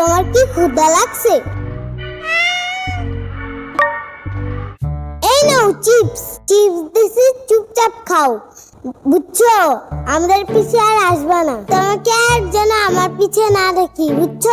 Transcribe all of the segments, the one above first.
ক্ষুদা লাগছে? এই নাও চিপস। চিপস দিছি, চুপচাপ খাও। বুঝছ? আমাদের পিছে আর আসবা না। তোমাকে আর যেন আমার পিছে না দেখি, বুঝছ?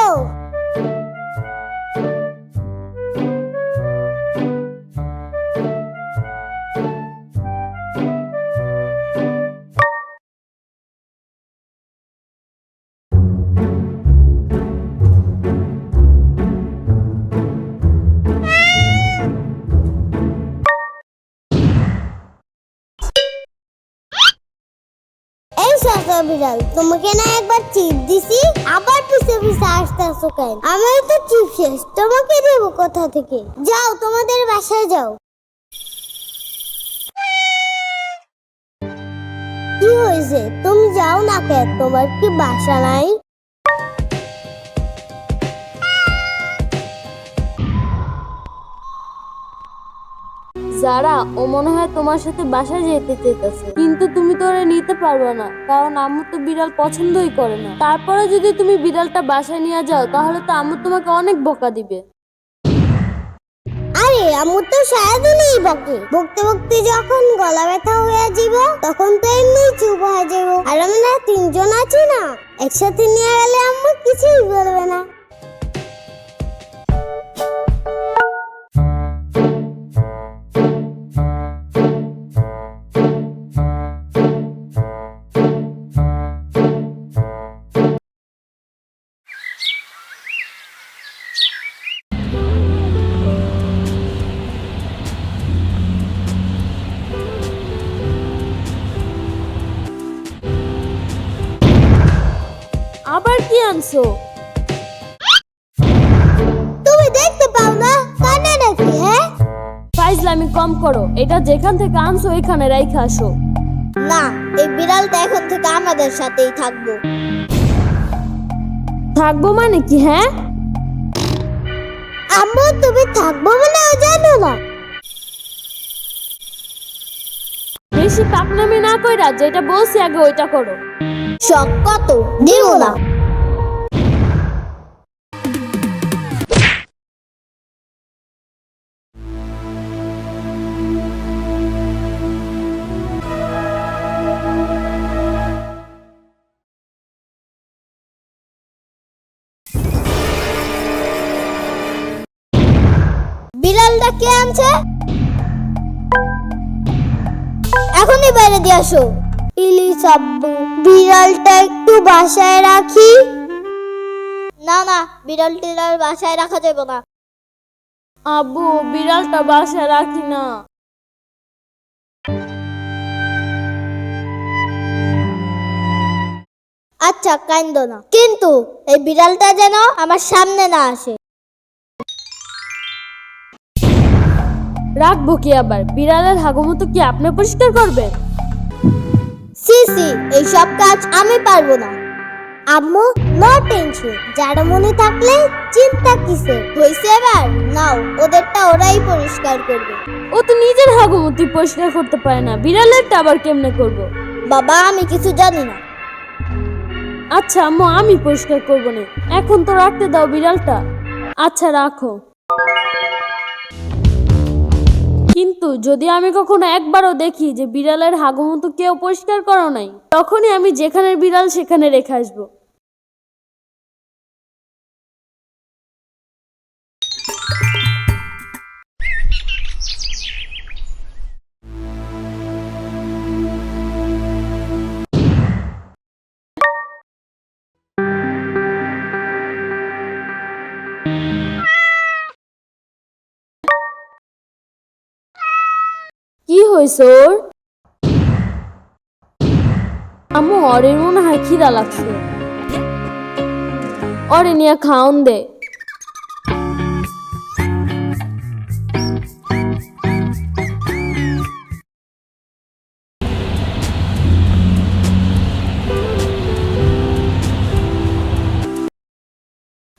এই বিড়াল তোমাকে না একবার চিপ দিছি, আবার পিছে পিছে আসতে আসো কেন? আমার তো চিপ শেষ, তোমাকে দেব কোথা থেকে? যাও, তোমাদের বাসায় যাও। কি হয়েছে? তুমি যাও না কেন? তোমার কি বাসা নাই? যারা, ও মনে হয় তোমার সাথে বাসায় যেতে চেয়েছে কিন্তু তুমি ওরে নিতে পারবে না, কারণ আম্মু তো বিড়াল পছন্দই করে না। তারপরে যদি তুমি বিড়ালটা বাসায় নিয়ে যাও, তাহলে তো আম্মু তোমাকে অনেক বকা দিবে। আরে আমু তো সারাদিনই বকে। বকতে বকতে যখন গলা ব্যথা হয়ে যাব, তখন তো এমনি চুপ হয়ে যাব। আর আমরা তিনজন আছি না, একসাথে নিয়ে গেলে আম্মু কিছুই বলবে না। আনছো। তুমি দেখতে পাও না কানে নাকি হ্যাঁ? ফাইজলামি কম করো। এটা যেখান থেকে আনছো এখানে রাইখা আসো। না এই বিড়ালটা এখন থেকে আমাদের সাথেই থাকব। থাকব মানে কি হ্যাঁ? আম্মু তুমি থাকব বলেও জানো না। বেশি পাকনামি না কইরা যেটা বলছি আগে ওইটা করো। শখ কত দিব না। বিড়ালটা কে আনছে? এখনই বাইরে দিয়ে আসো। প্লিজ আব্বু বিড়ালটা একটু বাসায় রাখি। না না বিড়াল টিড়াল বাসায় রাখা যাবে না। আব্বু বিড়ালটা বাসায় রাখি না। আচ্ছা কাইন্দ না। কিন্তু এই বিড়ালটা যেন আমার সামনে না আসে। রাখব কি আবার। বিড়ালের হাগুমতো কি আপনি পরিষ্কার করবেন? সি সি এই সব কাজ আমি পারব না। আম্মু নো টেনশন যার মনে থাকলে চিন্তা কিসে হইছে এবার? নাও ওদেরটা ওরাই পরিষ্কার করবে। ও তো নিজের হাগুমতি পরিষ্কার করতে পারে না। বিড়ালেরটা আবার কেমনে করব। বাবা আমি কিছু জানি না। আচ্ছা আম্মু আমি পরিষ্কার করব না। এখন তো রাখতে দাও বিড়ালটা। আচ্ছা রাখো। কিন্তু যদি আমি কখনো একবারও দেখি যে বিড়ালের হাগুমতো কেউ পরিষ্কার করো নাই, তখনই আমি যেখানে বিড়াল সেখানে রেখে আসব। ওর আম্মু অরের মনে হয় খিদা লাগছে। দে।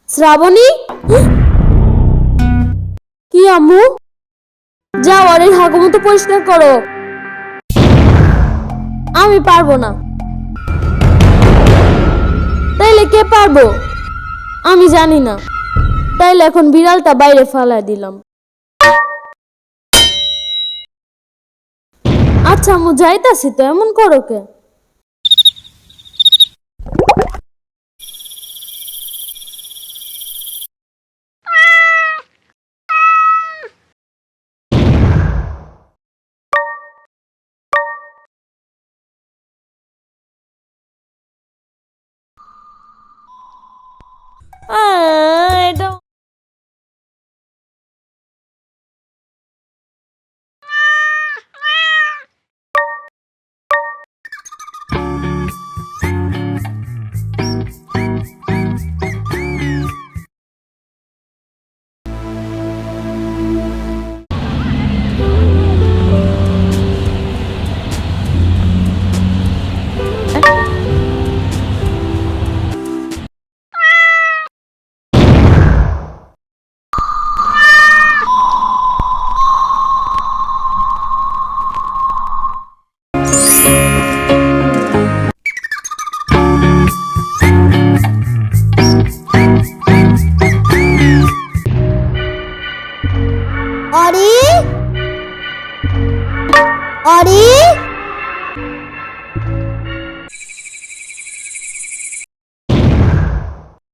শ্রাবণী? কি আম্মু যাও আর এই হাগুমতো পরিষ্কার করো। আমি পারব না। তাইলে কে পারব? আমি জানি না। তাইলে এখন বিড়ালটা বাইরে ফালাই দিলাম। আচ্ছা মু যাইতাছি তো, এমন করো কে?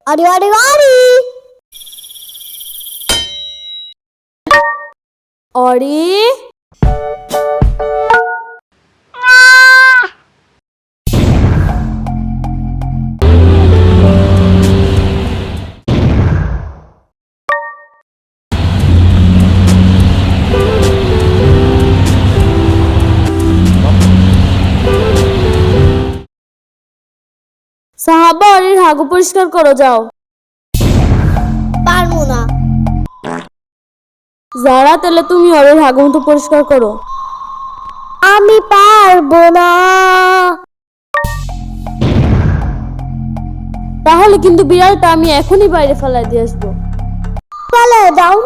ありありありありサー হাগু পরিষ্কার করো যাও। পারব না। যারা তাহলে তুমি ওর হাগু মতো পরিষ্কার করো। আমি পারব না। তাহলে কিন্তু বিড়ালটা আমি এখনই বাইরে ফেলাই দিয়ে আসব। ফেলায় যাও।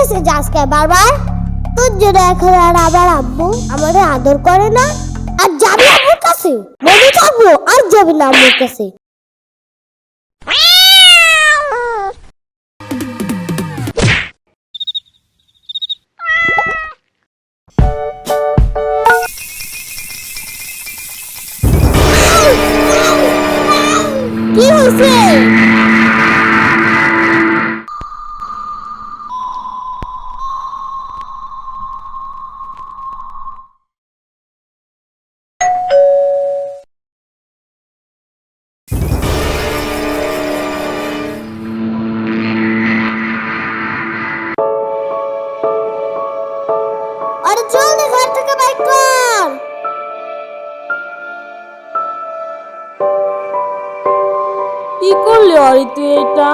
কাছে যাস কে বারবার? তোর জন্য এখন আর আবার আম্মু আমাদের আদর করে না। আর যাবি আব্বুর কাছে মনে থাকব আর যাবি না আব্বুর কাছে। কি করলে অরি তুই এটা?